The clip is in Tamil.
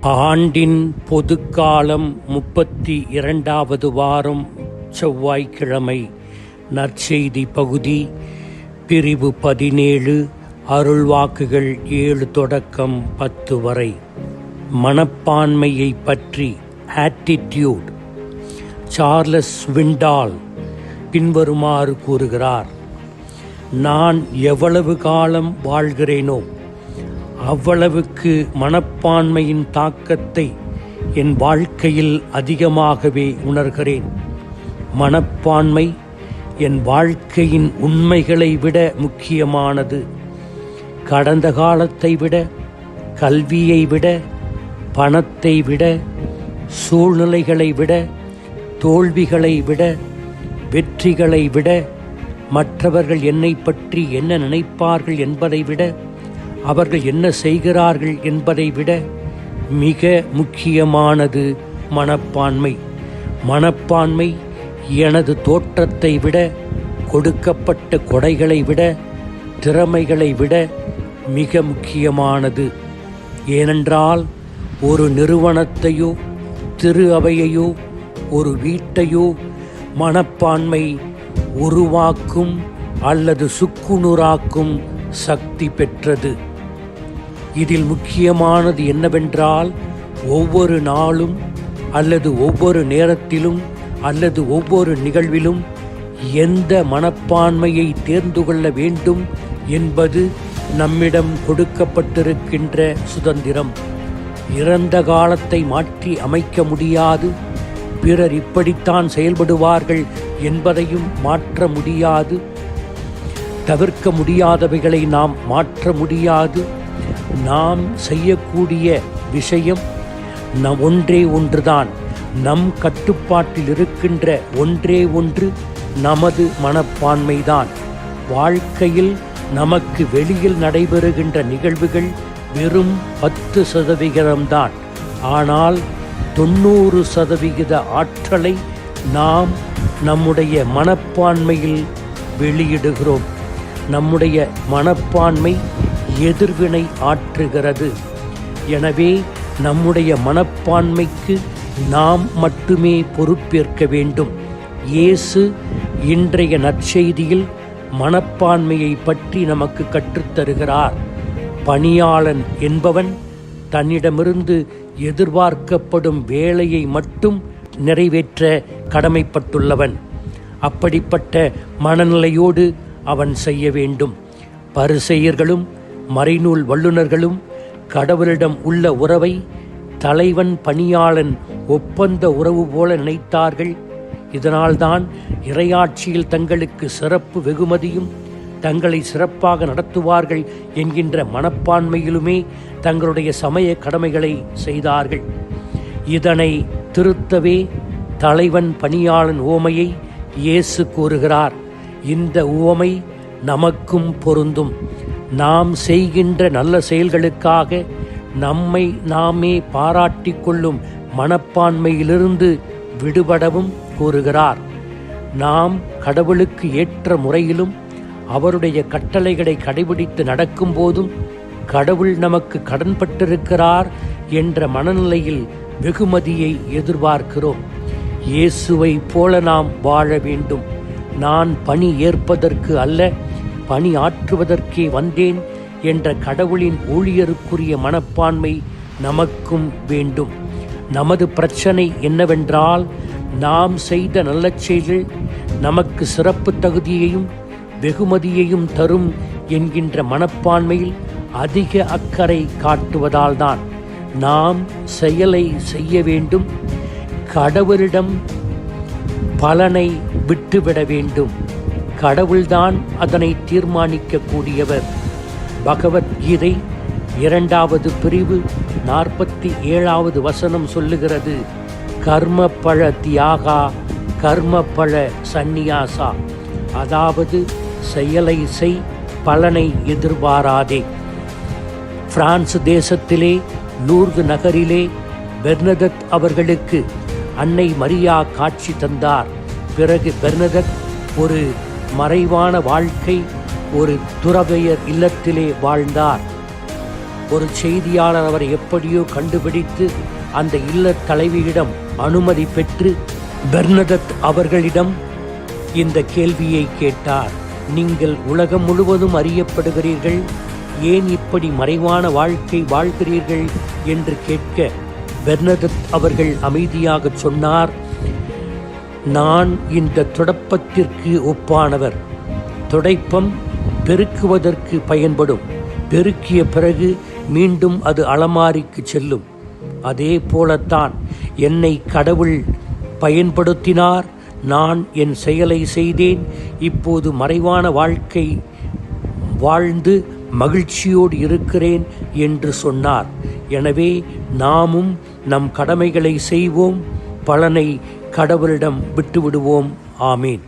ஆண்டின் பொதுக்காலம் முப்பத்தி இரண்டாவது வாரம் செவ்வாய்க்கிழமை நற்செய்தி பகுதி பிரிவு பதினேழு அருள்வாக்குகள் ஏழு தொடக்கம் பத்து வரை. மனப்பான்மையை பற்றி ஆட்டிடியூட். சார்லஸ் விண்டால் பின்வருமாறு கூறுகிறார் நான் எவ்வளவு காலம் வாழ்கிறேனோ அவ்வளவுக்கு மனப்பான்மையின் தாக்கத்தை என் வாழ்க்கையில் அதிகமாகவே உணர்கிறேன். மனப்பான்மை என் வாழ்க்கையின் உண்மைகளை விட முக்கியமானது. கடந்த காலத்தை விட கல்வியை விட பணத்தை விட சூழ்நிலைகளை விட தோல்விகளை விட வெற்றிகளை விட மற்றவர்கள் என்னை பற்றி என்ன நினைப்பார்கள் என்பதை விட அவர்கள் என்ன செய்கிறார்கள் என்பதை விட மிக முக்கியமானது மனப்பான்மை. மனப்பான்மை எனது தோற்றத்தை விட கொடுக்கப்பட்ட கொடைகளை விட திறமைகளை விட மிக முக்கியமானது. ஏனென்றால் ஒரு நிறுவனத்தையோ திரு அவையையோ ஒரு வீட்டையோ மனப்பான்மை உருவாக்கும் அல்லது சுக்குநூறாக்கும் சக்தி பெற்றது. இதில் முக்கியமானது என்னவென்றால் ஒவ்வொரு நாளும் அல்லது ஒவ்வொரு நேரத்திலும் அல்லது ஒவ்வொரு நிகழ்விலும் எந்த மனப்பான்மையை தேர்ந்து கொள்ள வேண்டும் என்பது நம்மிடம் கொடுக்கப்பட்டிருக்கின்ற சுதந்திரம். இறந்த காலத்தை மாற்றி அமைக்க முடியாது. பிறர் இப்படித்தான் செயல்படுவார்கள் என்பதையும் மாற்ற முடியாது. தவிர்க்க முடியாதவைகளை நாம் மாற்ற முடியாது. நாம் செய்யக்கூடிய விஷயம் நம் ஒன்றே ஒன்றுதான். நம் கட்டுப்பாட்டில் இருக்கின்ற ஒன்றே ஒன்று நமது மனப்பான்மைதான். வாழ்க்கையில் நமக்கு வெளியில் நடைபெறுகின்ற நிகழ்வுகள் வெறும் பத்து சதவிகிதம்தான். ஆனால் தொண்ணூறு சதவிகித ஆற்றலை நாம் நம்முடைய மனப்பான்மையில் வெளியிடுகிறோம். நம்முடைய மனப்பான்மை எதிர்வினை ஆற்றுகிறது. எனவே நம்முடைய மனப்பான்மைக்கு நாம் மட்டுமே பொறுப்பேற்க வேண்டும். இயேசு இன்றைய நற்செய்தியில் மனப்பான்மையை பற்றி நமக்கு கற்றுத்தருகிறார் பணியாளன் என்பவன் தன்னிடமிருந்து எதிர்பார்க்கப்படும் வேலையை மட்டும் நிறைவேற்ற கடமைப்பட்டுள்ளவன். அப்படிப்பட்ட மனநிலையோடு அவன் செய்ய வேண்டும். பரிசெயர்களும் மறைநூல் வல்லுநர்களும் கடவுளிடம் உள்ள உறவை தலைவன் பணியாளன் ஒப்பந்த உறவு போல நினைத்தார்கள். இதனால்தான் இறையாட்சியில் தங்களுக்கு சிறப்பு வெகுமதியும் தங்களை சிறப்பாக நடத்துவார்கள் என்கின்ற மனப்பான்மையிலுமே தங்களுடைய சமய கடமைகளை செய்தார்கள். இதனை திருத்தவே தலைவன் பணியாளன் ஓமையை இயேசு கூறுகிறார். இந்த உவமை நமக்கும் பொருந்தும். நாம் செய்கின்ற நல்ல செயல்களுக்காக நம்மை நாமே பாராட்டி கொள்ளும் மனப்பான்மையிலிருந்து விடுபடவும் கூறுகிறார் நாம் கடவுளுக்கு ஏற்ற முறையிலும் அவருடைய கட்டளைகளை கடைபிடித்து நடக்கும்போதும் கடவுள் நமக்கு கடன்பட்டிருக்கிறார் என்ற மனநிலையில் வெகுமதியை எதிர்பார்க்கிறோம். இயேசுவை போல நாம் வாழ வேண்டும். நான் பணி ஏற்பதற்கு அல்ல பணி ஆற்றுவதற்கே வந்தேன் என்ற கடவுளின் ஊழியருக்குரிய மனப்பான்மை நமக்கும் வேண்டும். நமது பிரச்சனை என்னவென்றால் நாம் செய்த நல்ல செயல்கள் நமக்கு சிறப்பு தகுதியையும் வெகுமதியையும் தரும் என்கின்ற மனப்பான்மையில் அதிக அக்கறை காட்டுவதால்தான் நாம் செயலை செய்ய வேண்டும். கடவுளிடம் பலனை விட்டுவிட வேண்டும். கடவுள்தான் அதனை தீர்மானிக்கக்கூடியவர். பகவத்கீதை இரண்டாவது பிரிவு நாற்பத்தி ஏழாவது வசனம் சொல்லுகிறது கர்ம பழ தியாகா கர்ம பழ சந்நியாசா. அதாவது செயலை செய் பலனை எதிர்பாராதே. பிரான்ஸ் தேசத்திலே லூர்து நகரிலே பெர்னதத் அவர்களுக்கு அன்னை மரியா காட்சி தந்தார். பிறகு பெர்னதத் ஒரு மறைவான வாழ்க்கை ஒரு துறவையர் இல்லத்திலே வாழ்ந்தார். ஒரு செய்தியாளர் அவரை எப்படியோ கண்டுபிடித்து அந்த இல்லத் தலைவியிடம் அனுமதி பெற்று பெர்னதத் அவர்களிடம் இந்த கேள்வியை கேட்டார். நீங்கள் உலகம் முழுவதும் அறியப்படுகிறீர்கள் ஏன் இப்படி மறைவான வாழ்க்கை வாழ்கிறீர்கள் என்று கேட்க பெர்னதத் அவர்கள் அமைதியாகச் சொன்னார். நான் இந்த துடப்பத்திற்கு ஒப்பானவர். துடைப்பம் பெருக்குவதற்கு பயன்படும். பெருக்கிய பிறகு மீண்டும் அது அலமாரிக்கு செல்லும். அதே போலத்தான் என்னை கடவுள் பயன்படுத்தினார். நான் என் செயலை செய்தேன். இப்போது மறைவான வாழ்க்கை வாழ்ந்து மகிழ்ச்சியோடு இருக்கிறேன் என்று சொன்னார். எனவே நாமும் நம் கடமைகளை செய்வோம். பலனை கடவுளிடம் விட்டுவிடுவோம். ஆமீன்.